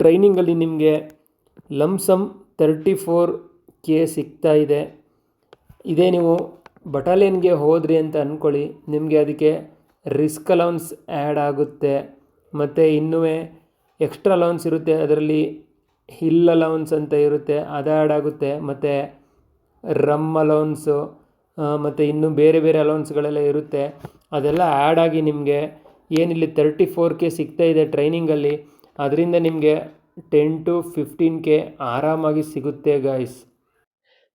ಟ್ರೈನಿಂಗಲ್ಲಿ ನಿಮಗೆ lump sum thirty four K ಸಿಗ್ತಾ ಇದೆ. ಇದೇ ನೀವು ಬಟಾಲಿಯನ್ಗೆ ಹೋದ್ರಿ ಅಂತ ಅಂದ್ಕೊಳ್ಳಿ ನಿಮಗೆ ಅದಕ್ಕೆ ರಿಸ್ಕ್ ಅಲೌನ್ಸ್ ಆ್ಯಡ್ ಆಗುತ್ತೆ. ಮತ್ತು ಇನ್ನೂ ಎಕ್ಸ್ಟ್ರಾ ಅಲೌನ್ಸ್ ಇರುತ್ತೆ. ಅದರಲ್ಲಿ ಹಿಲ್ ಅಲೌನ್ಸ್ ಅಂತ ಇರುತ್ತೆ. ಅದು ಆ್ಯಡ್ ಆಗುತ್ತೆ. ಮತ್ತು ರಮ್ ಅಲೌನ್ಸು ಮತ್ತು ಇನ್ನೂ ಬೇರೆ ಬೇರೆ ಅಲೌನ್ಸ್ಗಳೆಲ್ಲ ಇರುತ್ತೆ. ಅದೆಲ್ಲ ಆ್ಯಡ್ ಆಗಿ ನಿಮಗೆ ಏನಿಲ್ಲಿ ತರ್ಟಿ ಫೋರ್ ಕೆ ಸಿಗ್ತಾ ಇದೆ ಟ್ರೈನಿಂಗಲ್ಲಿ. ಅದರಿಂದ ನಿಮಗೆ ಟೆನ್ ಟು ಫಿಫ್ಟೀನ್ ಕೆ ಆರಾಮಾಗಿ ಸಿಗುತ್ತೆ ಗಾಯ್ಸ್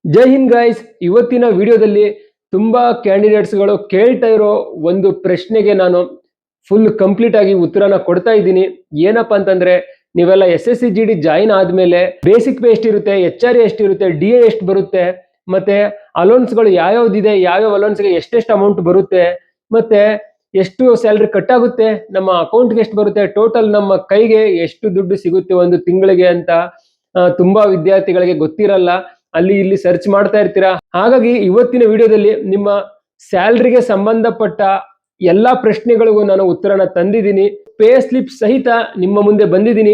ಜೈ ಹಿಂದ್ ಗಾಯ್ಸ್ ಇವತ್ತಿನ ವಿಡಿಯೋದಲ್ಲಿ ತುಂಬ ಕ್ಯಾಂಡಿಡೇಟ್ಸ್ಗಳು ಕೇಳ್ತಾ ಇರೋ ಒಂದು ಪ್ರಶ್ನೆಗೆ ನಾನು ಫುಲ್ ಕಂಪ್ಲೀಟ್ ಆಗಿ ಉತ್ತರನ ಕೊಡ್ತಾ ಇದ್ದೀನಿ. ಏನಪ್ಪ ಅಂತಂದ್ರೆ, ನೀವೆಲ್ಲ S S C G D join ಆದ್ಮೇಲೆ ಬೇಸಿಕ್ ಪೇ ಎಷ್ಟಿರುತ್ತೆ ಎಚ್ ಆರ್ ಎಷ್ಟಿರುತ್ತೆ ಡಿ ಎ ಎಷ್ಟು ಬರುತ್ತೆ, ಮತ್ತೆ ಅಲೋನ್ಸ್ಗಳು ಯಾವ್ಯಾವ್ದಿದೆ, ಯಾವ್ಯಾವ ಅಲೋನ್ಸ್ಗೆ ಎಷ್ಟೆಷ್ಟು ಅಮೌಂಟ್ ಬರುತ್ತೆ, ಮತ್ತೆ ಎಷ್ಟು ಸ್ಯಾಲ್ರಿ ಕಟ್ ಆಗುತ್ತೆ, ನಮ್ಮ ಅಕೌಂಟ್ಗೆ ಎಷ್ಟು ಬರುತ್ತೆ ಟೋಟಲ್ ನಮ್ಮ ಕೈಗೆ ಎಷ್ಟು ದುಡ್ಡು ಸಿಗುತ್ತೆ ಒಂದು ತಿಂಗಳಿಗೆ ಅಂತ ತುಂಬಾ ವಿದ್ಯಾರ್ಥಿಗಳಿಗೆ ಗೊತ್ತಿರಲ್ಲ. ಅಲ್ಲಿ ಇಲ್ಲಿ ಸರ್ಚ್ ಮಾಡ್ತಾ ಇರ್ತೀರಾ? ಹಾಗಾಗಿ ಇವತ್ತಿನ ವಿಡಿಯೋದಲ್ಲಿ ನಿಮ್ಮ ಸ್ಯಾಲ್ರಿಗೆ ಸಂಬಂಧಪಟ್ಟ ಎಲ್ಲಾ ಪ್ರಶ್ನೆಗಳಿಗೂ ನಾನು ಉತ್ತರನ ತಂದಿದ್ದೀನಿ. ಪೇ ಸ್ಲಿಪ್ ಸಹಿತ ನಿಮ್ಮ ಮುಂದೆ ಬಂದಿದ್ದೀನಿ.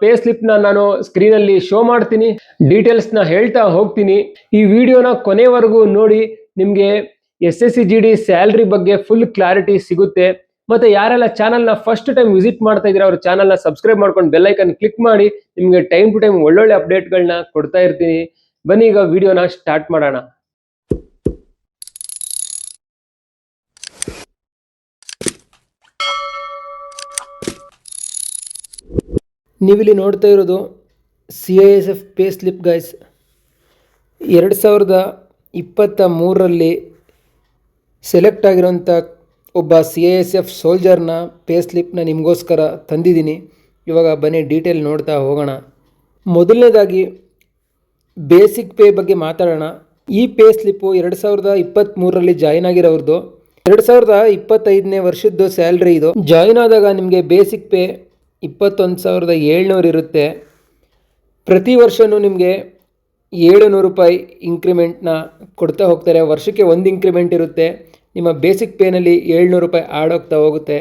ಪೇ ಸ್ಲಿಪ್ನ ನಾನು ಸ್ಕ್ರೀನ್ ಅಲ್ಲಿ ಶೋ ಮಾಡ್ತೀನಿ. ಡೀಟೇಲ್ಸ್ನ ಹೇಳ್ತಾ ಹೋಗ್ತೀನಿ. ಈ ವಿಡಿಯೋನ ಕೊನೆವರೆಗೂ ನೋಡಿ, ನಿಮ್ಗೆ S S C G D salary ಬಗ್ಗೆ ಫುಲ್ ಕ್ಲಾರಿಟಿ ಸಿಗುತ್ತೆ. ಮತ್ತೆ ಯಾರೆಲ್ಲ ಚಾನಲ್ನ ಫಸ್ಟ್ ಟೈಮ್ ವಿಸಿಟ್ ಮಾಡ್ತಾ ಇದ್ರೆ ಅವ್ರ ಚಾನಲ್ನ ಸಬ್ಸ್ಕ್ರೈಬ್ ಮಾಡ್ಕೊಂಡು ಬೆಲ್ ಐಕನ್ ಕ್ಲಿಕ್ ಮಾಡಿ, ನಿಮಗೆ ಟೈಮ್ ಟು ಟೈಮ್ ಒಳ್ಳೊಳ್ಳೆ ಅಪ್ಡೇಟ್ಗಳನ್ನ ಕೊಡ್ತಾ ಇರ್ತೀನಿ. ಬನ್ನಿ ಈಗ ವಿಡಿಯೋನ ಸ್ಟಾರ್ಟ್ ಮಾಡೋಣ. ನೀವಿಲ್ಲಿ ನೋಡ್ತಾ ಇರೋದು C I S F pay slip guys ಎರಡು ಸಾವಿರದ ಇಪ್ಪತ್ತ ಮೂರರಲ್ಲಿ ಸೆಲೆಕ್ಟ್ ಆಗಿರೋಂಥ ಒಬ್ಬ ಸಿ ಎ ಎಸ್ ಎಫ್ ಸೋಲ್ಜರ್ನ ಪೇ ಸ್ಲಿಪ್ನ ನಿಮಗೋಸ್ಕರ ತಂದಿದ್ದೀನಿ. ಇವಾಗ ಬನ್ನಿ ಡೀಟೇಲ್ ನೋಡ್ತಾ ಹೋಗೋಣ. ಮೊದಲನೇದಾಗಿ ಬೇಸಿಕ್ ಪೇ ಬಗ್ಗೆ ಮಾತಾಡೋಣ. ಈ ಪೇ ಸ್ಲಿಪ್ಪು ಎರಡು ಸಾವಿರದ ಇಪ್ಪತ್ತ್ಮೂರರಲ್ಲಿ ಜಾಯಿನ್ ಆಗಿರೋರ್ದು ಎರಡು ಸಾವಿರದ ಇಪ್ಪತ್ತೈದನೇ ವರ್ಷದ್ದು ಸ್ಯಾಲ್ರಿ ಇದು. ಜಾಯಿನ್ ಆದಾಗ ನಿಮಗೆ ಬೇಸಿಕ್ ಪೇ ಇಪ್ಪತ್ತೊಂದು ಸಾವಿರದ ಏಳ್ನೂರು ಇರುತ್ತೆ. ಪ್ರತಿ ವರ್ಷವೂ ನಿಮಗೆ ಏಳು ನೂರು ರೂಪಾಯಿ ಇಂಕ್ರಿಮೆಂಟ್ನ ಕೊಡ್ತಾ ಹೋಗ್ತಾರೆ. ವರ್ಷಕ್ಕೆ ಒಂದು ಇಂಕ್ರಿಮೆಂಟ್ ಇರುತ್ತೆ. ನಿಮ್ಮ ಬೇಸಿಕ್ ಪೇನಲ್ಲಿ ಏಳ್ನೂರು ರೂಪಾಯಿ ಆಡ್ ಹೋಗ್ತಾ ಹೋಗುತ್ತೆ.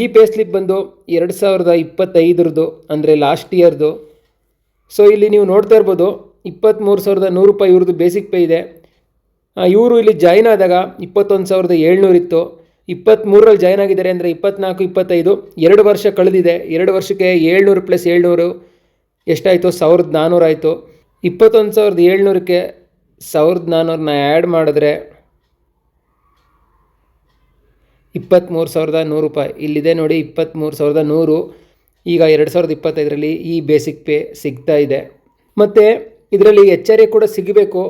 ಈ ಪೇ ಸ್ಲಿಪ್ ಬಂದು ಎರಡು ಸಾವಿರದ ಇಪ್ಪತ್ತೈದರದ್ದು, ಅಂದರೆ ಲಾಸ್ಟ್ ಇಯರ್ದು ಸೊ ಇಲ್ಲಿ ನೀವು ನೋಡ್ತಾ ಇರ್ಬೋದು ಇಪ್ಪತ್ತ್ಮೂರು ಸಾವಿರದ ನೂರು ರೂಪಾಯಿ ಇವ್ರದ್ದು ಬೇಸಿಕ್ ಪೇ ಇದೆ. ಇವರು ಇಲ್ಲಿ ಜಾಯ್ನ್ ಆದಾಗ ಇಪ್ಪತ್ತೊಂದು ಸಾವಿರದ ಏಳ್ನೂರಿತ್ತು ಇಪ್ಪತ್ತ್ಮೂರಲ್ಲಿ ಜಾಯ್ನ್ ಆಗಿದ್ದಾರೆ ಅಂದರೆ ಇಪ್ಪತ್ನಾಲ್ಕು, ಇಪ್ಪತ್ತೈದು, ಎರಡು ವರ್ಷ ಕಳೆದಿದೆ. ಎರಡು ವರ್ಷಕ್ಕೆ ಏಳ್ನೂರು ಪ್ಲಸ್ ಏಳ್ನೂರು ಎಷ್ಟಾಯಿತು? ಸಾವಿರದ ನಾನ್ನೂರು ಆಯಿತು ಇಪ್ಪತ್ತೊಂದು ಸಾವಿರದ ಏಳ್ನೂರಕ್ಕೆ ಸಾವಿರದ ನಾನ್ನೂರನ್ನ ಆ್ಯಡ್ ಮಾಡಿದ್ರೆ ಇಪ್ಪತ್ತ್ಮೂರು ಸಾವಿರದ ನೂರು ರೂಪಾಯಿ ಇಲ್ಲಿದೆ ನೋಡಿ, ಇಪ್ಪತ್ತ್ಮೂರು ಸಾವಿರದ ನೂರು. ಈಗ ಎರಡು ಸಾವಿರದ ಇಪ್ಪತ್ತೈದರಲ್ಲಿ ಈ ಬೇಸಿಕ್ ಪೇ ಸಿಗ್ತಾ ಇದೆ. ಮತ್ತು ಇದರಲ್ಲಿ ಎಚ್ ಆರ್ ಎ ಕೂಡ ಸಿಗಬೇಕು.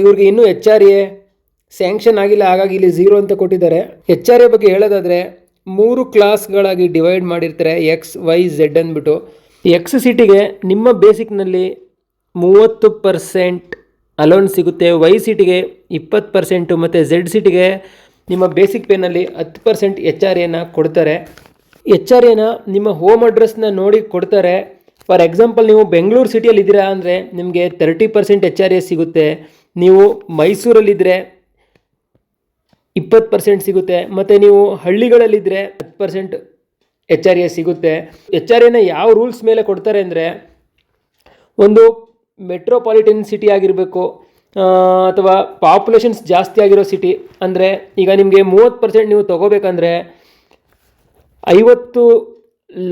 ಇವ್ರಿಗೆ ಇನ್ನೂ ಎಚ್ ಆರ್ ಎ ಸ್ಯಾಂಕ್ಷನ್ ಆಗಿಲ್ಲ, ಹಾಗಾಗಿ ಇಲ್ಲಿ ಝೀರೋ ಅಂತ ಕೊಟ್ಟಿದ್ದಾರೆ. ಎಚ್ ಆರ್ ಎ ಬಗ್ಗೆ ಹೇಳೋದಾದರೆ, ಮೂರು ಕ್ಲಾಸ್ಗಳಾಗಿ ಡಿವೈಡ್ ಮಾಡಿರ್ತಾರೆ ಎಕ್ಸ್ ವೈ ಝೆಡ್ ಅಂದ್ಬಿಟ್ಟು. ಎಕ್ಸ್ ಸಿಟಿಗೆ ನಿಮ್ಮ ಬೇಸಿಕ್ನಲ್ಲಿ ಮೂವತ್ತು ಪರ್ಸೆಂಟ್ ಅಲೋನ್ ಸಿಗುತ್ತೆ. ವೈ ಸಿಟಿಗೆ ಇಪ್ಪತ್ತು ಪರ್ಸೆಂಟು ಮತ್ತು ಝೆಡ್ ಸಿಟಿಗೆ ನಿಮ್ಮ ಬೇಸಿಕ್ ಪೇನಲ್ಲಿ ಹತ್ತು ಪರ್ಸೆಂಟ್ ಎಚ್ ಆರ್ ಎನ ಕೊಡ್ತಾರೆ. ಎಚ್ ಆರ್ ಎನ ನಿಮ್ಮ ಹೋಮ್ ಅಡ್ರೆಸ್ನ ನೋಡಿ ಕೊಡ್ತಾರೆ. ಫಾರ್ ಎಕ್ಸಾಂಪಲ್ ನೀವು ಬೆಂಗಳೂರು ಸಿಟಿಯಲ್ಲಿ ಇದ್ದೀರಾ ಅಂದರೆ ನಿಮಗೆ thirty percent H R A ಸಿಗುತ್ತೆ. ನೀವು ಮೈಸೂರಲ್ಲಿದ್ದರೆ ಇಪ್ಪತ್ತು ಪರ್ಸೆಂಟ್ ಸಿಗುತ್ತೆ. ಮತ್ತು ನೀವು ಹಳ್ಳಿಗಳಲ್ಲಿದ್ದರೆ ಹತ್ತು ಪರ್ಸೆಂಟ್ ಎಚ್ ಆರ್ ಎ ಸಿಗುತ್ತೆ. ಎಚ್ ಆರ್ ಎನ ಯಾವ ರೂಲ್ಸ್ ಮೇಲೆ ಕೊಡ್ತಾರೆ ಅಂದರೆ ಒಂದು ಮೆಟ್ರೋಪಾಲಿಟನ್ ಸಿಟಿ ಆಗಿರಬೇಕು ಅಥವಾ ಪಾಪ್ಯುಲೇಷನ್ಸ್ ಜಾಸ್ತಿ ಆಗಿರೋ ಸಿಟಿ ಅಂದರೆ ಈಗ ನಿಮಗೆ ಮೂವತ್ತು ಪರ್ಸೆಂಟ್ ನೀವು ತೊಗೋಬೇಕಂದ್ರೆ ಐವತ್ತು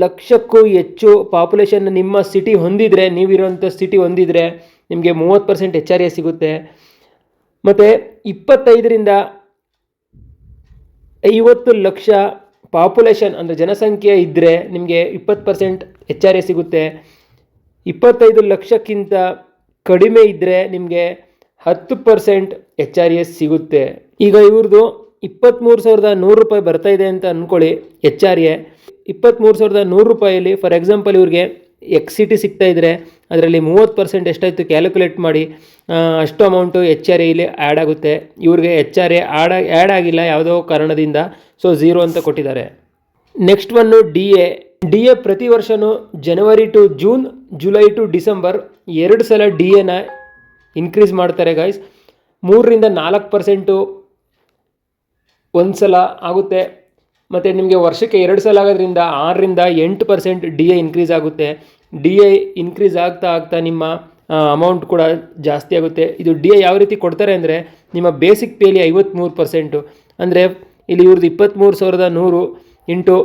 ಲಕ್ಷಕ್ಕೂ ಹೆಚ್ಚು ಪಾಪ್ಯುಲೇಷನ್ ನಿಮ್ಮ ಸಿಟಿ ಹೊಂದಿದರೆ ನೀವಿರೋಂಥ ಸಿಟಿ ಹೊಂದಿದರೆ ನಿಮಗೆ ಮೂವತ್ತು ಪರ್ಸೆಂಟ್ ಎಚ್ ಆರ್ ಎ ಸಿಗುತ್ತೆ. ಮತ್ತು ಇಪ್ಪತ್ತೈದರಿಂದ ಐವತ್ತು ಲಕ್ಷ ಪಾಪ್ಯುಲೇಷನ್ ಅಂದರೆ ಜನಸಂಖ್ಯೆ ಇದ್ದರೆ ನಿಮಗೆ ಇಪ್ಪತ್ತು ಪರ್ಸೆಂಟ್ ಎಚ್ ಆರ್ ಎ ಸಿಗುತ್ತೆ. ಇಪ್ಪತ್ತೈದು ಲಕ್ಷಕ್ಕಿಂತ ಕಡಿಮೆ ಇದ್ದರೆ ನಿಮಗೆ ಹತ್ತು ಪರ್ಸೆಂಟ್ ಎಚ್ ಆರ್ ಎಸ್ ಸಿಗುತ್ತೆ. ಈಗ ಇವ್ರದ್ದು ಇಪ್ಪತ್ತ್ಮೂರು ಸಾವಿರದ ನೂರು ರೂಪಾಯಿ ಬರ್ತಾ ಇದೆ ಅಂತ ಅಂದ್ಕೊಳ್ಳಿ ಎಚ್ ಆರ್ ಎ. ಇಪ್ಪತ್ತ್ಮೂರು ಸಾವಿರದ ನೂರು ರೂಪಾಯಲ್ಲಿ ಫಾರ್ ಎಕ್ಸಾಂಪಲ್ ಇವ್ರಿಗೆ ಎಕ್ಸ್ ಸಿ ಟಿ ಸಿಗ್ತಾ ಇದ್ದರೆ ಅದರಲ್ಲಿ ಮೂವತ್ತು ಪರ್ಸೆಂಟ್ ಎಷ್ಟಾಯಿತು ಕ್ಯಾಲ್ಕುಲೇಟ್ ಮಾಡಿ ಅಷ್ಟು ಅಮೌಂಟು ಎಚ್ ಆರ್ ಎಲ್ಲಿ ಆ್ಯಡ್ ಆಗುತ್ತೆ. ಇವ್ರಿಗೆ H R A add add ಆಗಿಲ್ಲ ಯಾವುದೋ ಕಾರಣದಿಂದ ಸೊ ಝೀರೋ ಅಂತ ಕೊಟ್ಟಿದ್ದಾರೆ. Next one D A D A ಪ್ರತಿ ವರ್ಷವೂ ಜನವರಿ to June July to December ಎರಡು ಸಲ ಡಿ ಎನ ಇನ್ಕ್ರೀಸ್ ಮಾಡ್ತಾರೆ ಗೈಸ್ ಮೂರರಿಂದ ನಾಲ್ಕು ಪರ್ಸೆಂಟು ಒಂದು ಸಲ ಆಗುತ್ತೆ. ಮತ್ತು ನಿಮಗೆ ವರ್ಷಕ್ಕೆ ಎರಡು ಸಲ ಆಗೋದ್ರಿಂದ ಆರರಿಂದ ಎಂಟು ಪರ್ಸೆಂಟ್ ಡಿ ಎ ಇನ್ಕ್ರೀಸ್ ಆಗುತ್ತೆ. ಡಿ ಎ ಇನ್ಕ್ರೀಸ್ ಆಗ್ತಾ ಆಗ್ತಾ ನಿಮ್ಮ ಅಮೌಂಟ್ ಕೂಡ ಜಾಸ್ತಿ ಆಗುತ್ತೆ. ಇದು ಡಿ ಎ ಯಾವ ರೀತಿ ಕೊಡ್ತಾರೆ ಅಂದರೆ ನಿಮ್ಮ ಬೇಸಿಕ್ ಪೇಲಿ ಐವತ್ತ್ಮೂರು ಪರ್ಸೆಂಟು ಅಂದರೆ ಇಲ್ಲಿ ಇವ್ರದ್ದು ಇಪ್ಪತ್ತ್ಮೂರು ಸಾವಿರದ ನೂರು ಇಂಟು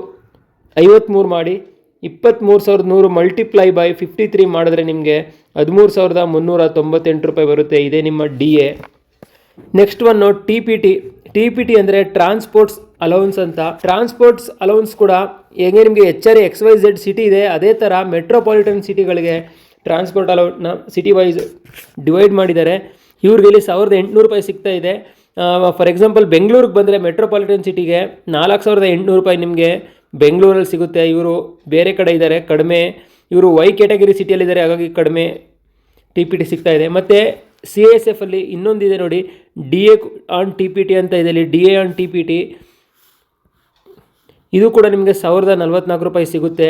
ಐವತ್ತ್ಮೂರು ಮಾಡಿ ಇಪ್ಪತ್ತ್ಮೂರು ಸಾವಿರದ ನೂರು ಮಲ್ಟಿಪ್ಲೈ ಬೈ ಫಿಫ್ಟಿ ತ್ರೀ ಮಾಡಿದ್ರೆ ನಿಮಗೆ ಹದಿಮೂರು ಸಾವಿರದ ಮುನ್ನೂರ ತೊಂಬತ್ತೆಂಟು ರೂಪಾಯಿ ಬರುತ್ತೆ. ಇದೇ ನಿಮ್ಮ D A next one T P T T P T ಅಂದರೆ ಟ್ರಾನ್ಸ್ಪೋರ್ಟ್ಸ್ ಅಲೌನ್ಸ್ ಅಂತ. ಟ್ರಾನ್ಸ್ಪೋರ್ಟ್ಸ್ ಅಲೌನ್ಸ್ ಕೂಡ ಹೇಗೆ ನಿಮಗೆ H R X Y Z city ಇದೆ, ಅದೇ ಥರ ಮೆಟ್ರೋಪಾಲಿಟನ್ ಸಿಟಿಗಳಿಗೆ ಟ್ರಾನ್ಸ್ಪೋರ್ಟ್ ಅಲೌಟ್ನ ಸಿಟಿ ವೈಸ್ ಡಿವೈಡ್ ಮಾಡಿದ್ದಾರೆ. ಇವ್ರಿಗೆ ಇಲ್ಲಿ ಸಾವಿರದ ಎಂಟುನೂರು ರೂಪಾಯಿ ಸಿಗ್ತಾ ಇದೆ. ಫಾರ್ ಎಕ್ಸಾಂಪಲ್ ಬೆಂಗಳೂರಿಗೆ ಬಂದರೆ ಮೆಟ್ರೋಪಾಲಿಟನ್ ಸಿಟಿಗೆ ನಾಲ್ಕು ಸಾವಿರದ ಎಂಟುನೂರು ರೂಪಾಯಿ ನಿಮಗೆ ಬೆಂಗಳೂರಲ್ಲಿ ಸಿಗುತ್ತೆ, ಇವರು ಬೇರೆ ಕಡೆ ಇದ್ದಾರೆ, ಕಡಿಮೆ, ಇವರು ವೈ ಕ್ಯಾಟಗರಿ ಸಿಟಿಯಲ್ಲಿದ್ದಾರೆ ಹಾಗಾಗಿ ಕಡಿಮೆ ಟಿ ಪಿ ಟಿ ಸಿಗ್ತಾ ಇದೆ. ಮತ್ತು ಸಿ ಎಸ್ ಎಫಲ್ಲಿ ಅಲ್ಲಿ ಇನ್ನೊಂದಿದೆ ನೋಡಿ D A on T P T ಅಂತ ಇದೆ ಇಲ್ಲಿ D A on T P T ಇದು ಕೂಡ ನಿಮಗೆ ಸಾವಿರದ ನಲ್ವತ್ನಾಲ್ಕು ರೂಪಾಯಿ ಸಿಗುತ್ತೆ.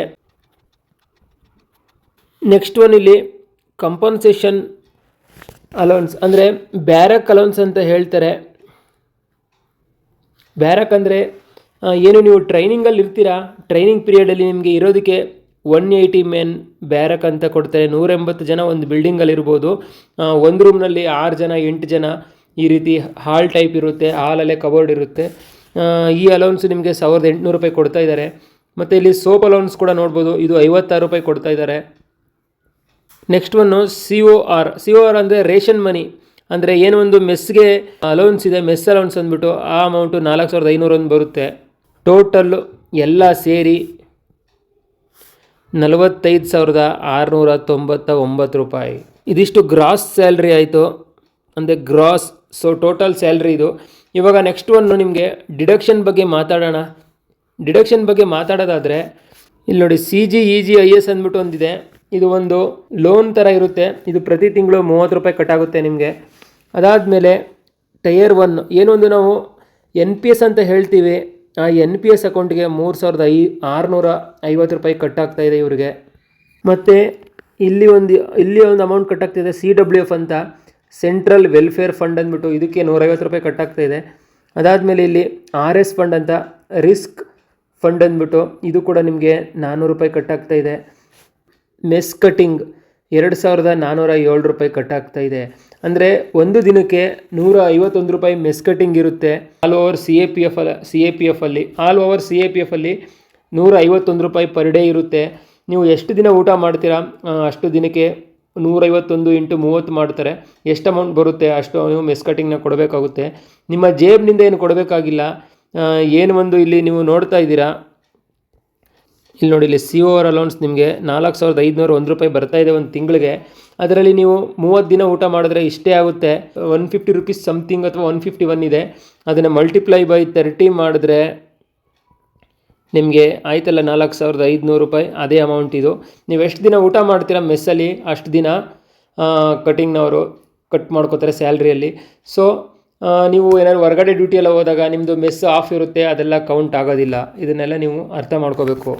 ನೆಕ್ಸ್ಟ್ ಒನ್ ಇಲ್ಲಿ ಕಂಪನ್ಸೇಷನ್ ಅಲೌನ್ಸ್ ಅಂದರೆ ಬ್ಯಾರಕ್ ಅಲೌನ್ಸ್ ಅಂತ ಹೇಳ್ತಾರೆ. ಬ್ಯಾರಕ್ ಅಂದರೆ ಏನು ನೀವು ಟ್ರೈನಿಂಗಲ್ಲಿ ಇರ್ತೀರಾ? ಟ್ರೈನಿಂಗ್ ಪೀರಿಯಡಲ್ಲಿ ನಿಮಗೆ ಇರೋದಕ್ಕೆ ಒನ್ ಏಯ್ಟಿ ಮೆನ್ ಬ್ಯಾರಕ್ ಅಂತ ಕೊಡ್ತಾರೆ. ನೂರ ಎಂಬತ್ತು ಜನ ಒಂದು ಬಿಲ್ಡಿಂಗಲ್ಲಿ ಇರ್ಬೋದು. ಒಂದು ರೂಮ್ನಲ್ಲಿ ಆರು ಜನ, ಎಂಟು ಜನ ಈ ರೀತಿ ಹಾಲ್ ಟೈಪ್ ಇರುತ್ತೆ. ಹಾಲಲ್ಲೇ ಕಬೋರ್ಡ್ ಇರುತ್ತೆ. ಈ ಅಲೌನ್ಸ್ ನಿಮಗೆ ಸಾವಿರದ ಎಂಟುನೂರು ರೂಪಾಯಿ ಕೊಡ್ತಾ ಇದ್ದಾರೆ. ಮತ್ತು ಇಲ್ಲಿ ಸೋಪ್ ಅಲೌನ್ಸ್ ಕೂಡ ನೋಡ್ಬೋದು. ಇದು ಐವತ್ತಾರು ರೂಪಾಯಿ ಕೊಡ್ತಾ ಇದ್ದಾರೆ. Next one C O R C O R ಅಂದರೆ ರೇಷನ್ ಮನಿ. ಅಂದರೆ ಏನು ಒಂದು ಮೆಸ್ಗೆ ಅಲೌನ್ಸ್ ಇದೆ. ಮೆಸ್ ಅಲೌನ್ಸ್ ಅಂದ್ಬಿಟ್ಟು ಆ ಅಮೌಂಟು ನಾಲ್ಕು ಸಾವಿರದ ಐನೂರೊಂದು ಬರುತ್ತೆ. ಟೋಟಲ್ಲು ಎಲ್ಲ ಸೇರಿ ನಲವತ್ತೈದು ಸಾವಿರದ ಆರುನೂರ ತೊಂಬತ್ತ ಒಂಬತ್ತು ರೂಪಾಯಿ. ಇದಿಷ್ಟು ಗ್ರಾಸ್ ಸ್ಯಾಲ್ರಿ ಆಯಿತು. ಅಂದರೆ ಗ್ರಾಸ್ ಸೊ ಟೋಟಲ್ ಸ್ಯಾಲ್ರಿ ಇದು. ಇವಾಗ ನೆಕ್ಸ್ಟ್ ಒಂದು ನಿಮಗೆ ಡಿಡಕ್ಷನ್ ಬಗ್ಗೆ ಮಾತಾಡೋಣ. ಡಿಡಕ್ಷನ್ ಬಗ್ಗೆ ಮಾತಾಡೋದಾದರೆ, ಇಲ್ಲಿ ನೋಡಿ C G E G I S ಅಂದ್ಬಿಟ್ಟು ಒಂದಿದೆ. ಇದು ಒಂದು ಲೋನ್ ಥರ ಇರುತ್ತೆ. ಇದು ಪ್ರತಿ ತಿಂಗಳು ಮೂವತ್ತು ರೂಪಾಯಿ ಕಟ್ಟಾಗುತ್ತೆ ನಿಮಗೆ. ಅದಾದಮೇಲೆ ಟಯರ್ ಒನ್ ಏನೊಂದು ನಾವು ಎನ್ ಪಿ ಎಸ್ ಅಂತ ಹೇಳ್ತೀವಿ. ಆ ಎನ್ ಪಿ ಎಸ್ ಅಕೌಂಟ್ಗೆ ಮೂರು ಸಾವಿರದ ಐ ಆರುನೂರ ಐವತ್ತು ರೂಪಾಯಿ ಕಟ್ಟಾಗ್ತಾ ಇದೆ ಇವರಿಗೆ. ಮತ್ತು ಇಲ್ಲಿ ಒಂದು ಇಲ್ಲಿ ಒಂದು ಅಮೌಂಟ್ ಕಟ್ಟಾಗ್ತಿದೆ ಸಿ ಡಬ್ಲ್ಯೂ ಎಫ್ ಅಂತ. ಸೆಂಟ್ರಲ್ ವೆಲ್ಫೇರ್ ಫಂಡ್ ಅಂದ್ಬಿಟ್ಟು ಇದಕ್ಕೆ ನೂರೈವತ್ತು ರೂಪಾಯಿ ಕಟ್ಟಾಗ್ತಾ ಇದೆ. ಅದಾದಮೇಲೆ ಇಲ್ಲಿ ಆರ್ ಎಸ್ ಫಂಡ್ ಅಂತ ರಿಸ್ಕ್ ಫಂಡ್ ಅಂದ್ಬಿಟ್ಟು ಇದು ಕೂಡ ನಿಮಗೆ ನಾನ್ನೂರು ರೂಪಾಯಿ ಕಟ್ಟಾಗ್ತಾ ಇದೆ. ಮೆಸ್ ಕಟಿಂಗ್ ಎರಡು ಸಾವಿರದ ನಾನ್ನೂರ ಏಳು ರೂಪಾಯಿ ಕಟ್ಟಾಗ್ತಾ ಇದೆ. ಅಂದರೆ ಒಂದು ದಿನಕ್ಕೆ ನೂರ ಐವತ್ತೊಂದು ರೂಪಾಯಿ ಮೆಸ್ ಕಟಿಂಗ್ ಇರುತ್ತೆ. All over C A P F ಅಲ್ಲ ಸಿ ಎ ಪಿ ಎಫ್ ಅಲ್ಲಿ. All over C A P F ಅಲ್ಲಿ ನೂರ ಐವತ್ತೊಂದು ರೂಪಾಯಿ ಪರ್ ಡೇ ಇರುತ್ತೆ. ನೀವು ಎಷ್ಟು ದಿನ ಊಟ ಮಾಡ್ತೀರಾ? ಅಷ್ಟು ದಿನಕ್ಕೆ ನೂರೈವತ್ತೊಂದು ಇಂಟು ಮೂವತ್ತು ಮಾಡ್ತಾರೆ. ಎಷ್ಟು ಅಮೌಂಟ್ ಬರುತ್ತೆ? ಅಷ್ಟು ನೀವು ಮೆಸ್ ಕಟಿಂಗ್ನ ಕೊಡಬೇಕಾಗುತ್ತೆ. ನಿಮ್ಮ ಜೇಬ್ನಿಂದ ಏನು ಕೊಡಬೇಕಾಗಿಲ್ಲ. ಏನು ಒಂದು ಇಲ್ಲಿ ನೀವು ನೋಡ್ತಾ ಇದ್ದೀರಾ? ಇಲ್ಲಿ ನೋಡಿ, ಇಲ್ಲಿ ಸಿ ಓ ಆರ್ ಅಲೌನ್ಸ್ ನಿಮಗೆ ನಾಲ್ಕು ಸಾವಿರದ ಐದುನೂರು ಒಂದು ರೂಪಾಯಿ ಬರ್ತಾ ಇದೆ ಒಂದು ತಿಂಗಳಿಗೆ. ಅದರಲ್ಲಿ ನೀವು ಮೂವತ್ತು ದಿನ ಊಟ ಮಾಡಿದ್ರೆ ಇಷ್ಟೇ ಆಗುತ್ತೆ. ಒನ್ ಫಿಫ್ಟಿ ರುಪೀಸ್ ಸಮಥಿಂಗ್ ಅಥವಾ ಒನ್ ಫಿಫ್ಟಿ ಒನ್ ಇದೆ. ಅದನ್ನು ಮಲ್ಟಿಪ್ಲೈ ಬೈ ತರ್ಟಿ ಮಾಡಿದ್ರೆ ನಿಮಗೆ ಆಯ್ತಲ್ಲ ನಾಲ್ಕು ಸಾವಿರದ ಐದುನೂರು ರೂಪಾಯಿ? ಅದೇ ಅಮೌಂಟ್ ಇದು. ನೀವು ಎಷ್ಟು ದಿನ ಊಟ ಮಾಡ್ತೀರಾ ಮೆಸ್ಸಲ್ಲಿ ಅಷ್ಟು ದಿನ ಕಟಿಂಗ್ನವರು ಕಟ್ ಮಾಡ್ಕೋತಾರೆ ಸ್ಯಾಲ್ರಿಯಲ್ಲಿ ಸೊ ನೀವು ಏನಾದ್ರು ಹೊರಗಡೆ ಡ್ಯೂಟಿಯೆಲ್ಲ ಹೋದಾಗ ನಿಮ್ಮದು ಮೆಸ್ ಆಫ್ ಇರುತ್ತೆ, ಅದೆಲ್ಲ ಕೌಂಟ್ ಆಗೋದಿಲ್ಲ. ಇದನ್ನೆಲ್ಲ ನೀವು ಅರ್ಥ ಮಾಡ್ಕೋಬೇಕು.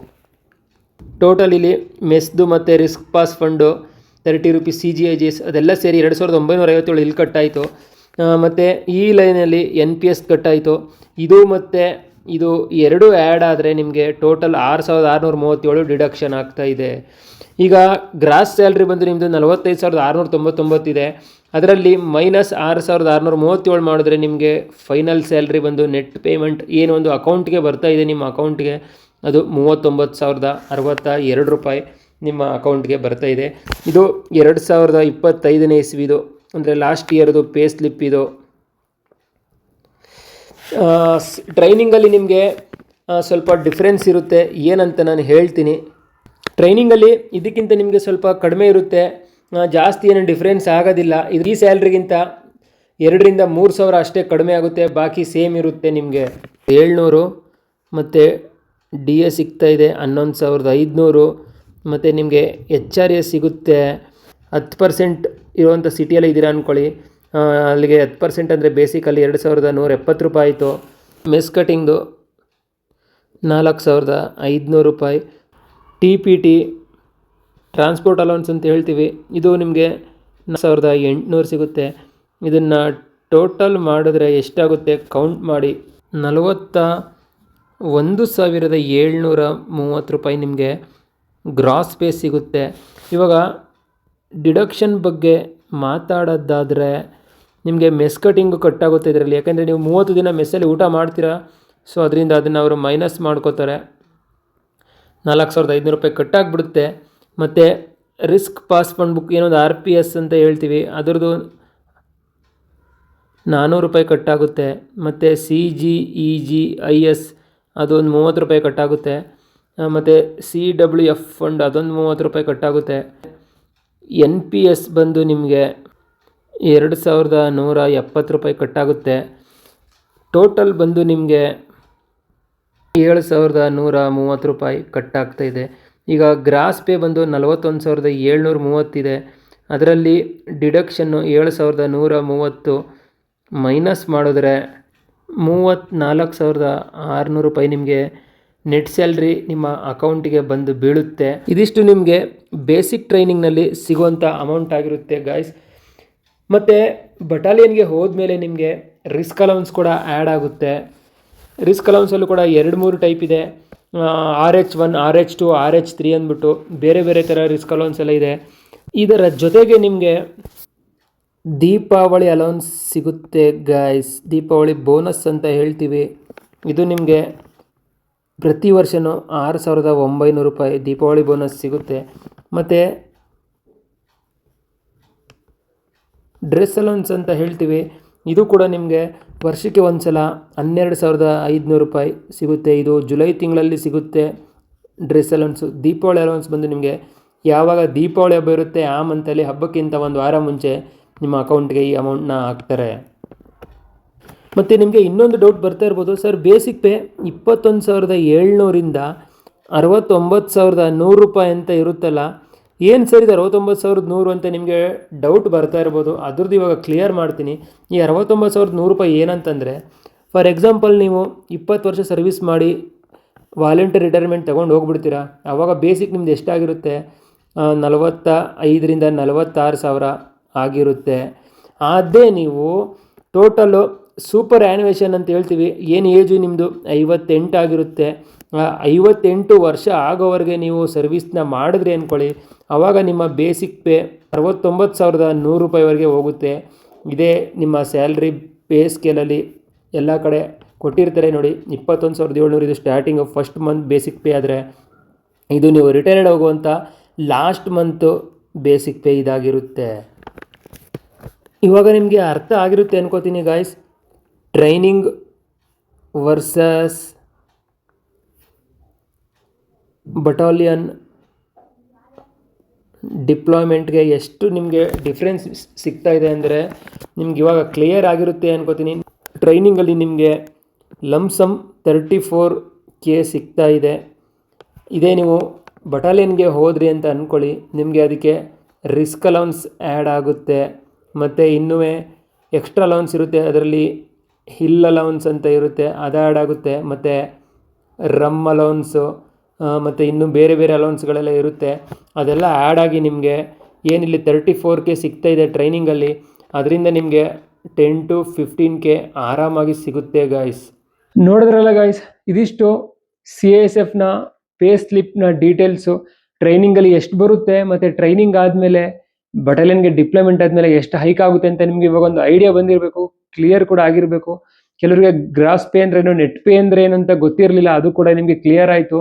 ಟೋಟಲ್ ಇಲ್ಲಿ ಮೆಸ್ದು ಮತ್ತು risk pass fund thirty rupees C G I G S ಅದೆಲ್ಲ ಸೇರಿ ಎರಡು ಸಾವಿರದ ಒಂಬೈನೂರ ಐವತ್ತೇಳು ಇಲ್ಲಿ ಕಟ್ಟಾಯಿತು. ಮತ್ತು ಈ ಲೈನಲ್ಲಿ ಎನ್ ಪಿ ಎಸ್ ಕಟ್ಟಾಯಿತು. ಇದು ಮತ್ತು ಇದು ಎರಡು ಆ್ಯಡ್ ಆದರೆ ನಿಮಗೆ ಟೋಟಲ್ ಆರು ಸಾವಿರದ ಆರುನೂರ ಮೂವತ್ತೇಳು ಡಿಡಕ್ಷನ್ ಆಗ್ತಾ ಇದೆ. ಈಗ ಗ್ರಾಸ್ ಸ್ಯಾಲ್ರಿ ಬಂದು ನಿಮ್ಮದು ನಲವತ್ತೈದು ಸಾವಿರದ ಆರುನೂರ ತೊಂಬತ್ತೊಂಬತ್ತಿದೆ ಅದರಲ್ಲಿ ಮೈನಸ್ ಆರು ಸಾವಿರದ ಆರುನೂರ ಮೂವತ್ತೇಳು ಮಾಡಿದ್ರೆ ನಿಮಗೆ ಫೈನಲ್ ಸ್ಯಾಲ್ರಿ ಬಂದು ನೆಟ್ ಪೇಮೆಂಟ್ ಏನು ಒಂದು ಅಕೌಂಟ್ಗೆ ಬರ್ತಾ ಇದೆ ನಿಮ್ಮ ಅಕೌಂಟ್ಗೆ ಅದು ಮೂವತ್ತೊಂಬತ್ತು ಸಾವಿರದ ಅರವತ್ತ ಎರಡು ರೂಪಾಯಿ ನಿಮ್ಮ ಅಕೌಂಟ್ಗೆ ಬರ್ತಾ ಇದೆ. ಇದು ಎರಡು ಸಾವಿರದ ಇಪ್ಪತ್ತೈದನೇ ಇಸ್ವಿದು, ಅಂದರೆ ಲಾಸ್ಟ್ ಇಯರ್ದು ಪೇ ಸ್ಲಿಪ್ ಇದು. ಟ್ರೈನಿಂಗಲ್ಲಿ ನಿಮಗೆ ಸ್ವಲ್ಪ ಡಿಫ್ರೆನ್ಸ್ ಇರುತ್ತೆ. ಏನಂತ ನಾನು ಹೇಳ್ತೀನಿ. ಟ್ರೈನಿಂಗಲ್ಲಿ ಇದಕ್ಕಿಂತ ನಿಮಗೆ ಸ್ವಲ್ಪ ಕಡಿಮೆ ಇರುತ್ತೆ. ಜಾಸ್ತಿ ಏನು ಡಿಫ್ರೆನ್ಸ್ ಆಗೋದಿಲ್ಲ. ಇದು ಈ ಸ್ಯಾಲ್ರಿಗಿಂತ ಎರಡರಿಂದ ಮೂರು ಸಾವಿರ ಅಷ್ಟೇ ಕಡಿಮೆ ಆಗುತ್ತೆ. ಬಾಕಿ ಸೇಮ್ ಇರುತ್ತೆ ನಿಮಗೆ. ಏಳ್ನೂರು ಮತ್ತು ಡಿ ಎ ಸಿಗ್ತಾ ಇದೆ, ಹನ್ನೊಂದು ಸಾವಿರದ ಐದುನೂರು. ಮತ್ತು ನಿಮಗೆ ಎಚ್ ಆರ್ ಎ ಸಿಗುತ್ತೆ. ಹತ್ತು ಪರ್ಸೆಂಟ್ ಇರುವಂಥ ಸಿಟಿಯಲ್ಲಿ ಇದ್ದೀರಾ ಅಂದ್ಕೊಳ್ಳಿ ಅಲ್ಲಿಗೆ ಹತ್ತು ಪರ್ಸೆಂಟ್ ಅಂದರೆ ಬೇಸಿಕಲ್ಲಿ ಎರಡು ಸಾವಿರದ ನೂರ ಎಪ್ಪತ್ತು ರೂಪಾಯಿ ಆಯಿತು. ಮೆಸ್ ಕಟಿಂಗ್ದು ನಾಲ್ಕು ಸಾವಿರದ ಐದುನೂರು ರೂಪಾಯಿ. T P T transport allowance ಅಂತ ಹೇಳ್ತೀವಿ. ಇದು ನಿಮಗೆ ನಾಲ್ಕು ಸಾವಿರದ ಎಂಟುನೂರು ಸಿಗುತ್ತೆ. ಇದನ್ನು ಟೋಟಲ್ ಮಾಡಿದ್ರೆ ಎಷ್ಟಾಗುತ್ತೆ? ಕೌಂಟ್ ಮಾಡಿ. ನಲವತ್ತ ಒಂದು ಸಾವಿರದ ಏಳ್ನೂರ ಮೂವತ್ತು ರೂಪಾಯಿ ನಿಮಗೆ ಗ್ರಾಸ್ ಪೇ ಸಿಗುತ್ತೆ. ಇವಾಗ ಡಿಡಕ್ಷನ್ ಬಗ್ಗೆ ಮಾತಾಡೋದಾದರೆ ನಿಮಗೆ ಮೆಸ್ ಕಟಿಂಗು ಕಟ್ಟಾಗುತ್ತೆ ಇದರಲ್ಲಿ. ಯಾಕೆಂದರೆ ನೀವು ಮೂವತ್ತು ದಿನ ಮೆಸ್ಸಲ್ಲಿ ಊಟ ಮಾಡ್ತೀರಾ ಸೊ ಅದರಿಂದ ಅದನ್ನು ಅವರು ಮೈನಸ್ ಮಾಡ್ಕೋತಾರೆ. ನಾಲ್ಕು ಸಾವಿರದ ಐದುನೂರು ರೂಪಾಯಿ ಕಟ್ಟಾಗ್ಬಿಡುತ್ತೆ. ಮತ್ತು ರಿಸ್ಕ್ ಪಾಸ್ ಫಂಡ್ ಬುಕ್ ಏನೊಂದು ಆರ್ ಪಿ ಎಸ್ ಅಂತ ಹೇಳ್ತೀವಿ, ಅದರದ್ದು ನಾನ್ನೂರು ರೂಪಾಯಿ ಕಟ್ಟಾಗುತ್ತೆ. ಮತ್ತು C G E G I S ಅದೊಂದು ಮೂವತ್ತು ರೂಪಾಯಿ ಕಟ್ಟಾಗುತ್ತೆ. ಮತ್ತು ಸಿ ಡಬ್ಲ್ಯೂ ಎಫ್ ಫಂಡ್ ಅದೊಂದು ಮೂವತ್ತು ರೂಪಾಯಿ ಕಟ್ಟಾಗುತ್ತೆ. ಎನ್ ಪಿ ಎಸ್ ಬಂದು ನಿಮಗೆ ಎರಡು ಸಾವಿರದ ನೂರ ಎಪ್ಪತ್ತು ರೂಪಾಯಿ ಕಟ್ಟಾಗುತ್ತೆ. ಟೋಟಲ್ ಬಂದು ನಿಮಗೆ ಏಳು ಸಾವಿರದ ನೂರ ಮೂವತ್ತು ರೂಪಾಯಿ ಕಟ್ಟಾಗ್ತಾ ಇದೆ. ಈಗ ಗ್ರಾಸ್ ಪೇ ಬಂದು ನಲವತ್ತೊಂದು ಸಾವಿರದ ಏಳ್ನೂರ ಮೂವತ್ತಿದೆ. ಅದರಲ್ಲಿ ಡಿಡಕ್ಷನ್ನು ಏಳು ಸಾವಿರದ ನೂರ ಮೂವತ್ತು ಮೈನಸ್ ಮಾಡಿದ್ರೆ ಮೂವತ್ತ್ನಾಲ್ಕು ಸಾವಿರದ ಆರುನೂರು ರೂಪಾಯಿ ನಿಮಗೆ ನೆಟ್ ಸ್ಯಾಲ್ರಿ ನಿಮ್ಮ ಅಕೌಂಟಿಗೆ ಬಂದು ಬೀಳುತ್ತೆ. ಇದಿಷ್ಟು ನಿಮಗೆ ಬೇಸಿಕ್ ಟ್ರೈನಿಂಗ್ನಲ್ಲಿ ಸಿಗುವಂಥ ಅಮೌಂಟ್ ಆಗಿರುತ್ತೆ ಗಾಯ್ಸ್ ಮತ್ತು ಬಟಾಲಿಯನ್ಗೆ ಹೋದ್ಮೇಲೆ ನಿಮಗೆ ರಿಸ್ಕ್ ಅಲೌನ್ಸ್ ಕೂಡ ಆ್ಯಡ್ ಆಗುತ್ತೆ. ರಿಸ್ಕ್ ಅಲೌನ್ಸಲ್ಲೂ ಕೂಡ ಎರಡು ಮೂರು ಟೈಪ್ ಇದೆ. R H one R H two R H three ಅಂದ್ಬಿಟ್ಟು ಬೇರೆ ಬೇರೆ ಥರ ರಿಸ್ಕ್ ಅಲೌನ್ಸ್ ಎಲ್ಲ ಇದೆ. ಇದರ ಜೊತೆಗೆ ನಿಮಗೆ ದೀಪಾವಳಿ ಅಲೌನ್ಸ್ ಸಿಗುತ್ತೆ ಗಾಯ್ಸ್ ದೀಪಾವಳಿ ಬೋನಸ್ ಅಂತ ಹೇಳ್ತೀವಿ. ಇದು ನಿಮಗೆ ಪ್ರತಿ ವರ್ಷವೂ ಆರು ಸಾವಿರದ ಒಂಬೈನೂರು ರೂಪಾಯಿ ದೀಪಾವಳಿ ಬೋನಸ್ ಸಿಗುತ್ತೆ. ಮತ್ತು ಡ್ರೆಸ್ ಅಲೌನ್ಸ್ ಅಂತ ಹೇಳ್ತೀವಿ. ಇದು ಕೂಡ ನಿಮಗೆ ವರ್ಷಕ್ಕೆ ಒಂದು ಸಲ ಹನ್ನೆರಡು ಸಾವಿರದ ಐದುನೂರು ರೂಪಾಯಿ ಸಿಗುತ್ತೆ. ಇದು ಜುಲೈ ತಿಂಗಳಲ್ಲಿ ಸಿಗುತ್ತೆ ಡ್ರೆಸ್ ಅಲೌನ್ಸು ದೀಪಾವಳಿ ಅಲೌನ್ಸ್ ಬಂದು ನಿಮಗೆ ಯಾವಾಗ ದೀಪಾವಳಿ ಹಬ್ಬ ಇರುತ್ತೆ ಆ ಮಂತಲ್ಲಿ ಹಬ್ಬಕ್ಕಿಂತ ಒಂದು ವಾರ ಮುಂಚೆ ನಿಮ್ಮ ಅಕೌಂಟ್ಗೆ ಈ ಅಮೌಂಟ್ನ ಹಾಕ್ತಾರೆ. ಮತ್ತು ನಿಮಗೆ ಇನ್ನೊಂದು ಡೌಟ್ ಬರ್ತಾ ಇರ್ಬೋದು. ಸರ್ ಬೇಸಿಕ್ ಪೇ ಇಪ್ಪತ್ತೊಂದು ಸಾವಿರದ ಏಳ್ನೂರಿಂದ ಅರವತ್ತೊಂಬತ್ತು ಸಾವಿರದ ನೂರು ರೂಪಾಯಿ ಅಂತ ಇರುತ್ತಲ್ಲ, ಏನು ಸರ್ ಇದು ಅರವತ್ತೊಂಬತ್ತು ಸಾವಿರದ ನೂರು ಅಂತ ನಿಮಗೆ ಡೌಟ್ ಬರ್ತಾ ಇರ್ಬೋದು. ಅದ್ರದ್ದು ಇವಾಗ ಕ್ಲಿಯರ್ ಮಾಡ್ತೀನಿ. ಈ ಅರವತ್ತೊಂಬತ್ತು ಸಾವಿರದ ನೂರು ರೂಪಾಯಿ ಏನಂತಂದರೆ ಫಾರ್ ಎಕ್ಸಾಂಪಲ್ ನೀವು ಇಪ್ಪತ್ತು ವರ್ಷ ಸರ್ವಿಸ್ ಮಾಡಿ ವಾಲಂಟಿಯರ್ ರಿಟೈರ್ಮೆಂಟ್ ತೊಗೊಂಡು ಹೋಗ್ಬಿಡ್ತೀರಾ? ಆವಾಗ ಬೇಸಿಕ್ ನಿಮ್ದು ಎಷ್ಟಾಗಿರುತ್ತೆ? ನಲವತ್ತ ಐದರಿಂದ ನಲವತ್ತಾರು ಸಾವಿರ. ಆಗಿರುತ್ತೆ. ಅದೇ ನೀವು ಟೋಟಲು ಸೂಪರ್ ಆ್ಯನಿವೇಷನ್ ಅಂತ ಹೇಳ್ತೀವಿ. ಏನು ಏಜು ನಿಮ್ಮದು ಐವತ್ತೆಂಟು ಆಗಿರುತ್ತೆ. ಐವತ್ತೆಂಟು ವರ್ಷ ಆಗೋವರೆಗೆ ನೀವು ಸರ್ವಿಸ್ನ ಮಾಡಿದ್ರೆ ಅಂದ್ಕೊಳ್ಳಿ ಆವಾಗ ನಿಮ್ಮ ಬೇಸಿಕ್ ಪೇ ಅರವತ್ತೊಂಬತ್ತು ಸಾವಿರದ ನೂರು ರೂಪಾಯಿವರೆಗೆ ಹೋಗುತ್ತೆ. ಇದೇ ನಿಮ್ಮ ಸ್ಯಾಲ್ರಿ ಪೇ ಸ್ಕೇಲಲ್ಲಿ ಎಲ್ಲ ಕಡೆ ಕೊಟ್ಟಿರ್ತಾರೆ ನೋಡಿ. ಇಪ್ಪತ್ತೊಂದು ಸಾವಿರದ ಏಳ್ನೂರು ಇದು starting first month basic pay ಆದರೆ. ಇದು ನೀವು ರಿಟೈರ್ಡ್ ಹೋಗುವಂಥ ಲಾಸ್ಟ್ ಮಂತು ಬೇಸಿಕ್ ಪೇ ಇದಾಗಿರುತ್ತೆ. ಇವಾಗ ನಿಮಗೆ ಅರ್ಥ ಆಗಿರುತ್ತೆ ಅನ್ಕೋತೀನಿ ಗಾಯ್ಸ್ ಟ್ರೈನಿಂಗ್ ವರ್ಸಸ್ ಬಟಾಲಿಯನ್ ಡಿಪ್ಲಾಯ್ಮೆಂಟ್ಗೆ ಎಷ್ಟು ನಿಮಗೆ ಡಿಫ್ರೆನ್ಸ್ ಸಿಗ್ತಾ ಇದೆ ಅಂದರೆ ನಿಮ್ಗೆ ಇವಾಗ ಕ್ಲಿಯರ್ ಆಗಿರುತ್ತೆ ಅನ್ಕೋತೀನಿ. ಟ್ರೈನಿಂಗಲ್ಲಿ ನಿಮಗೆ ಲಮ್ಸಮ್ ತರ್ಟಿ ಫೋರ್ ಕೆ ಸಿಗ್ತಾ ಇದೆ. ಇದೇ ನೀವು ಬಟಾಲಿಯನ್ಗೆ ಹೋದ್ರಿ ಅಂತ ಅಂದ್ಕೊಳ್ಳಿ ನಿಮಗೆ ಅದಕ್ಕೆ ರಿಸ್ಕ್ ಅಲೌನ್ಸ್ ಆ್ಯಡ್ ಆಗುತ್ತೆ. ಮತ್ತು ಇನ್ನೂ ಎಕ್ಸ್ಟ್ರಾ ಅಲೌನ್ಸ್ ಇರುತ್ತೆ. ಅದರಲ್ಲಿ ಹಿಲ್ ಅಲೌನ್ಸ್ ಅಂತ ಇರುತ್ತೆ. ಅದು ಆ್ಯಡ್ ಆಗುತ್ತೆ. ಮತ್ತು ರಮ್ ಅಲೌನ್ಸು ಮತ್ತು ಇನ್ನೂ ಬೇರೆ ಬೇರೆ ಅಲೌನ್ಸ್ಗಳೆಲ್ಲ ಇರುತ್ತೆ. ಅದೆಲ್ಲ ಆ್ಯಡ್ ಆಗಿ ನಿಮಗೆ ಏನಿಲ್ಲಿ ತರ್ಟಿ ಫೋರ್ ಕೆ ಸಿಗ್ತಾ ಇದೆ ಟ್ರೈನಿಂಗಲ್ಲಿ ಅದರಿಂದ ನಿಮಗೆ ಟೆನ್ ಟು ಫಿಫ್ಟೀನ್ ಕೆ ಆರಾಮಾಗಿ ಸಿಗುತ್ತೆ ಗಾಯ್ಸ್ ನೋಡಿದ್ರಲ್ಲ ಗಾಯ್ಸ್ ಇದಿಷ್ಟು ಸಿ ಎಸ್ ಎಫ್ನ ಪೇ ಸ್ಲಿಪ್ನ ಡೀಟೇಲ್ಸು ಟ್ರೈನಿಂಗಲ್ಲಿ ಎಷ್ಟು ಬರುತ್ತೆ, ಮತ್ತು ಟ್ರೈನಿಂಗ್ ಆದಮೇಲೆ ಬಟಾಲಿಯನ್ಗೆ ಡಿಪ್ಲಾಯ್ಮೆಂಟ್ ಆದ್ಮೇಲೆ ಎಷ್ಟು ಹೈಕ್ ಆಗುತ್ತೆ ಅಂತ ನಿಮ್ಗೆ ಇವಾಗ ಒಂದು ಐಡಿಯಾ ಬಂದಿರಬೇಕು ಕ್ಲಿಯರ್ ಕೂಡ ಆಗಿರಬೇಕು. ಕೆಲವರಿಗೆ ಗ್ರಾಸ್ ಪೇ ಅಂದ್ರೆ ಏನು ನೆಟ್ ಪೇ ಅಂದ್ರೆ ಏನಂತ ಗೊತ್ತಿರಲಿಲ್ಲ, ಅದು ಕೂಡ ನಿಮಗೆ ಕ್ಲಿಯರ್ ಆಯಿತು.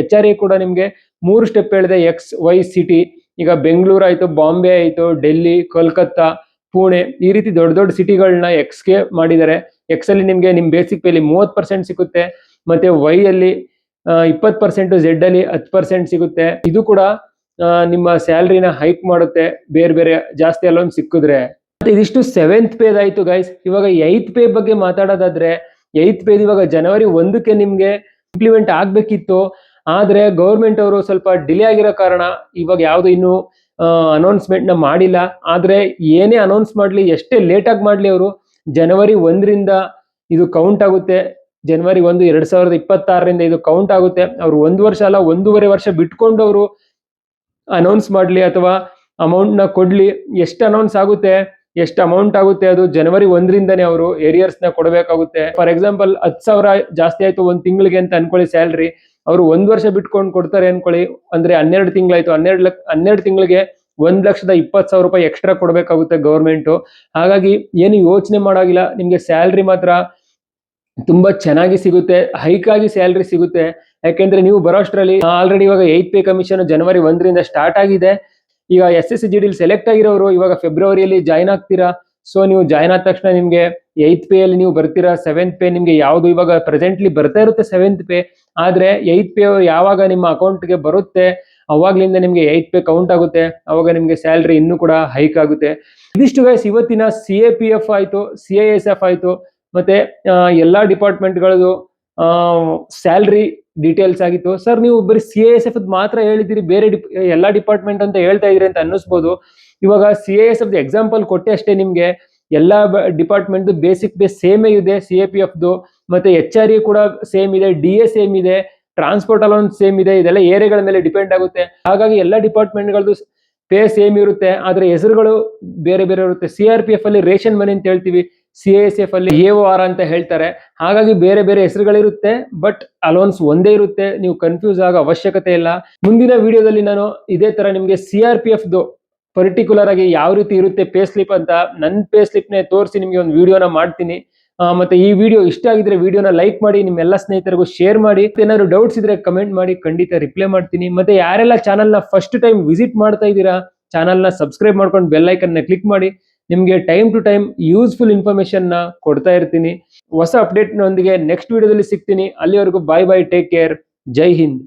ಎಚ್ ಆರ್ ಎ ಕೂಡ ನಿಮಗೆ ಮೂರು ಸ್ಟೆಪ್ ಹೇಳಿದೆ ಎಕ್ಸ್ ವೈ ಸಿಟಿ ಈಗ ಬೆಂಗಳೂರು ಆಯಿತು, ಬಾಂಬೆ ಆಯಿತು, ಡೆಲ್ಲಿ, ಕೋಲ್ಕತ್ತಾ, ಪುಣೆ, ಈ ರೀತಿ ದೊಡ್ಡ ದೊಡ್ಡ ಸಿಟಿಗಳನ್ನ ಎಕ್ಸ್ಗೆ ಮಾಡಿದ್ದಾರೆ. ಎಕ್ಸ್ ಅಲ್ಲಿ ನಿಮಗೆ ನಿಮ್ಮ ಬೇಸಿಕ್ ಪೇಲಿ ಮೂವತ್ತು ಪರ್ಸೆಂಟ್ ಸಿಗುತ್ತೆ, ಮತ್ತೆ ವೈ ಅಲ್ಲಿ ಇಪ್ಪತ್ತು ಪರ್ಸೆಂಟ್ ಝೆಡ್ ಅಲ್ಲಿ ಹತ್ತು ಪರ್ಸೆಂಟ್ ಸಿಗುತ್ತೆ. ಇದು ಕೂಡ ನಿಮ್ಮ ಸ್ಯಾಲ್ರಿನ ಹೈಕ್ ಮಾಡುತ್ತೆ, ಬೇರೆ ಬೇರೆ ಜಾಸ್ತಿ ಅಲೋನ್ ಸಿಕ್ಕಿದ್ರೆ. ಮತ್ತೆ ಇದಿಷ್ಟು ಸೆವೆಂತ್ ಪೇದ್ ಆಯ್ತು ಗೈಸ್ ಇವಾಗ ಏತ್ ಪೇ ಬಗ್ಗೆ ಮಾತಾಡೋದಾದ್ರೆ ಏತ್ ಪೇದ್ ಇವಾಗ ಜನವರಿ ಒಂದಕ್ಕೆ ನಿಮ್ಗೆ ಇಂಪ್ಲಿಮೆಂಟ್ ಆಗ್ಬೇಕಿತ್ತು. ಆದ್ರೆ ಗೌರ್ಮೆಂಟ್ ಅವರು ಸ್ವಲ್ಪ ಡಿಲೇ ಆಗಿರೋ ಕಾರಣ ಇವಾಗ ಯಾವ್ದು ಇನ್ನು ಅನೌನ್ಸ್ಮೆಂಟ್ನ ಮಾಡಿಲ್ಲ. ಆದ್ರೆ ಏನೇ ಅನೌನ್ಸ್ ಮಾಡ್ಲಿ, ಎಷ್ಟೇ ಲೇಟ್ ಆಗಿ ಮಾಡ್ಲಿ ಅವರು ಜನವರಿ ಒಂದರಿಂದ ಇದು ಕೌಂಟ್ ಆಗುತ್ತೆ. ಜನವರಿ ಒಂದು ಎರಡ್ ಸಾವಿರದ ಇಪ್ಪತ್ತಾರರಿಂದ ಇದು ಕೌಂಟ್ ಆಗುತ್ತೆ. ಅವ್ರು ಒಂದು ವರ್ಷ ಅಲ್ಲ, ಒಂದೂವರೆ ವರ್ಷ ಬಿಟ್ಕೊಂಡು ಅವರು ಅನೌನ್ಸ್ ಮಾಡ್ಲಿ ಅಥವಾ ಅಮೌಂಟ್ನ ಕೊಡ್ಲಿ, ಎಷ್ಟು ಅನೌನ್ಸ್ ಆಗುತ್ತೆ, ಎಷ್ಟು ಅಮೌಂಟ್ ಆಗುತ್ತೆ ಅದು ಜನವರಿ ಒಂದರಿಂದನೇ ಅವರು ಏರಿಯರ್ಸ್ನ ಕೊಡಬೇಕಾಗುತ್ತೆ. ಫಾರ್ ಎಕ್ಸಾಂಪಲ್ ಹತ್ತು ಸಾವಿರ ಜಾಸ್ತಿ ಆಯಿತು ಒಂದು ತಿಂಗಳಿಗೆ ಅಂತ ಅನ್ಕೊಳ್ಳಿ ಸ್ಯಾಲ್ರಿ ಅವರು ಒಂದು ವರ್ಷ ಬಿಟ್ಕೊಂಡು ಕೊಡ್ತಾರೆ ಅನ್ಕೊಳ್ಳಿ, ಅಂದ್ರೆ ಹನ್ನೆರಡು ತಿಂಗಳಾಯಿತು, ಹನ್ನೆರಡು ಲಕ್ಷ ಹನ್ನೆರಡು ತಿಂಗಳಿಗೆ ಒಂದು ಲಕ್ಷದ ಇಪ್ಪತ್ತು ಸಾವಿರ ರೂಪಾಯಿ ಎಕ್ಸ್ಟ್ರಾ ಕೊಡಬೇಕಾಗುತ್ತೆ ಗೌರ್ಮೆಂಟು ಹಾಗಾಗಿ ಏನು ಯೋಚನೆ ಮಾಡೋಗಿಲ್ಲ, ನಿಮಗೆ ಸ್ಯಾಲ್ರಿ ಮಾತ್ರ ತುಂಬಾ ಚೆನ್ನಾಗಿ ಸಿಗುತ್ತೆ ಹೈಕ್ ಆಗಿ ಸ್ಯಾಲ್ರಿ ಸಿಗುತ್ತೆ. ಯಾಕೆಂದ್ರೆ ನೀವು ಬರೋಷ್ಟರಲ್ಲಿ ಆಲ್ರೆಡಿ ಇವಾಗ ಏತ್ ಪೇ ಕಮಿಷನ್ ಜನವರಿ ಒಂದರಿಂದ ಸ್ಟಾರ್ಟ್ ಆಗಿದೆ. ಈಗ S S C G select ಆಗಿರೋರು ಇವಾಗ ಫೆಬ್ರವರಿಯಲ್ಲಿ ಜಾಯ್ನ್ ಆಗ್ತೀರಾ? ಸೊ ನೀವು ಜಾಯ್ನ್ ಆದ ತಕ್ಷಣ ನಿಮಗೆ ಏತ್ ಪೇ ಅಲ್ಲಿ ನೀವು ಬರ್ತೀರಾ? ಸೆವೆಂತ್ ಪೇ ನಿಮಗೆ ಯಾವುದು ಇವಾಗ ಪ್ರೆಸೆಂಟ್ಲಿ ಬರ್ತಾ ಇರುತ್ತೆ ಸೆವೆಂತ್ ಪೇ ಆದ್ರೆ ಏತ್ ಪೇ ಯಾವಾಗ ನಿಮ್ಮ ಅಕೌಂಟ್ಗೆ ಬರುತ್ತೆ, ಅವಾಗ್ಲಿಂದ ನಿಮಗೆ ಏತ್ ಪೇ ಕೌಂಟ್ ಆಗುತ್ತೆ. ಅವಾಗ ನಿಮಗೆ ಸ್ಯಾಲ್ರಿ ಇನ್ನೂ ಕೂಡ ಹೈಕ್ ಆಗುತ್ತೆ. ಇದಿಷ್ಟು ಗೈಸ್ ಇವತ್ತಿನ ಸಿ ಎ ಪಿ ಎಫ್ ಆಯಿತು ಸಿ ಐ ಎಸ್ ಎಫ್ ಆಯ್ತು. ಮತ್ತೆ ಎಲ್ಲಾ ಡಿಪಾರ್ಟ್ಮೆಂಟ್ಗಳದು ಸ್ಯಾಲ್ರಿ ಡೀಟೇಲ್ಸ್ ಆಗಿತ್ತು. ಸರ್, ನೀವು ಬರೀ ಸಿ ಎಸ್ ಎಫ್ ಮಾತ್ರ ಹೇಳಿದಿರಿ ಬೇರೆ ಎಲ್ಲಾ ಡಿಪಾರ್ಟ್ಮೆಂಟ್ ಅಂತ ಹೇಳ್ತಾ ಇದ್ರಿ ಅಂತ ಅನ್ನಿಸ್ಬೋದು. ಇವಾಗ ಸಿ ಎಸ್ ಎಫ್ ಎಕ್ಸಾಂಪಲ್ ಕೊಟ್ಟೆ ಅಷ್ಟೇ ನಿಮ್ಗೆ. ಎಲ್ಲಾ ಡಿಪಾರ್ಟ್ಮೆಂಟ್ ಬೇಸಿಕ್ ಬೇಸ್ ಸೇಮೇ ಇದೆ ಸಿ ಎ ಪಿ ಎಫ್ದು ಮತ್ತೆ ಎಚ್ ಆರ್ ಇ ಕೂಡ ಸೇಮ್ ಇದೆ ಡಿ ಎ ಸೇಮ್ ಇದೆ ಟ್ರಾನ್ಸ್ಪೋರ್ಟ್ ಅಲೌನ್ಸ್ ಸೇಮ್ ಇದೆ, ಇದೆಲ್ಲ ಏರಿಯಾಗಳ ಮೇಲೆ ಡಿಪೆಂಡ್ ಆಗುತ್ತೆ. ಹಾಗಾಗಿ ಎಲ್ಲ ಡಿಪಾರ್ಟ್ಮೆಂಟ್ಗಳದ್ದು ಪೇ ಸೇಮ್ ಇರುತ್ತೆ. ಆದ್ರೆ ಹೆಸರುಗಳು ಬೇರೆ ಬೇರೆ ಇರುತ್ತೆ. ಸಿ ಆರ್ ಪಿ ಎಫ್ ಅಲ್ಲಿ ರೇಷನ್ ಮನಿ ಅಂತ ಹೇಳ್ತೀವಿ. ಸಿ ಎಸ್ ಎಫ್ ಅಲ್ಲಿ ಎ ಆರ್ ಅಂತ ಹೇಳ್ತಾರೆ. ಹಾಗಾಗಿ ಬೇರೆ ಬೇರೆ ಹೆಸರುಗಳಿರುತ್ತೆ ಬಟ್ ಅಲೋನ್ಸ್ ಒಂದೇ ಇರುತ್ತೆ. ನೀವು ಕನ್ಫ್ಯೂಸ್ ಆಗೋ ಅವಶ್ಯಕತೆ ಇಲ್ಲ. ಮುಂದಿನ ವಿಡಿಯೋದಲ್ಲಿ ನಾನು ಇದೇ ತರ ನಿಮ್ಗೆ ಸಿ ಆರ್ ಪಿ ಎಫ್ದು ಪರ್ಟಿಕ್ಯುಲರ್ ಆಗಿ ಯಾವ ರೀತಿ ಇರುತ್ತೆ ಪೇ ಸ್ಲಿಪ್ ಅಂತ ನನ್ನ ಪೇ ಸ್ಲಿಪ್ ನೇ ತೋರಿಸಿ ನಿಮಗೆ ಒಂದು ವಿಡಿಯೋನ ಮಾಡ್ತೀನಿ. ಮತ್ತೆ ಈ ವಿಡಿಯೋ ಇಷ್ಟ ಆಗಿದ್ರೆ ವಿಡಿಯೋನ ಲೈಕ್ ಮಾಡಿ, ನಿಮ್ಮೆಲ್ಲ ಸ್ನೇಹಿತರಿಗೂ ಶೇರ್ ಮಾಡಿ. ಏನಾದ್ರು ಡೌಟ್ಸ್ ಇದ್ರೆ ಕಮೆಂಟ್ ಮಾಡಿ, ಖಂಡಿತ ರಿಪ್ಲೈ ಮಾಡ್ತೀನಿ. ಮತ್ತೆ ಯಾರೆಲ್ಲ ಚಾನಲ್ನ ಫಸ್ಟ್ ಟೈಮ್ ವಿಸಿಟ್ ಮಾಡ್ತಾ ಇದ್ದೀರಾ ಚಾನಲ್ನ ಸಬ್ಸ್ಕ್ರೈಬ್ ಮಾಡ್ಕೊಂಡು ಬೆಲ್ ಐಕನ್ನ ಕ್ಲಿಕ್ ಮಾಡಿ. ನಿಮ್ಗೆ ಟೈಮ್ ಟು ಟೈಮ್ ಯೂಸ್ಫುಲ್ ಇನ್ಫಾರ್ಮೇಶನ್ನ ಕೊಡ್ತಾ ಇರ್ತೀನಿ. ಹೊಸ ಅಪ್ಡೇಟ್ ನೊಂದಿಗೆ ನೆಕ್ಸ್ಟ್ ವಿಡಿಯೋದಲ್ಲಿ ಸಿಗ್ತೀನಿ. ಅಲ್ಲಿವರೆಗೂ ಬಾಯ್ ಬಾಯ್ ಟೇಕ್ ಕೇರ್ ಜೈ ಹಿಂದ್.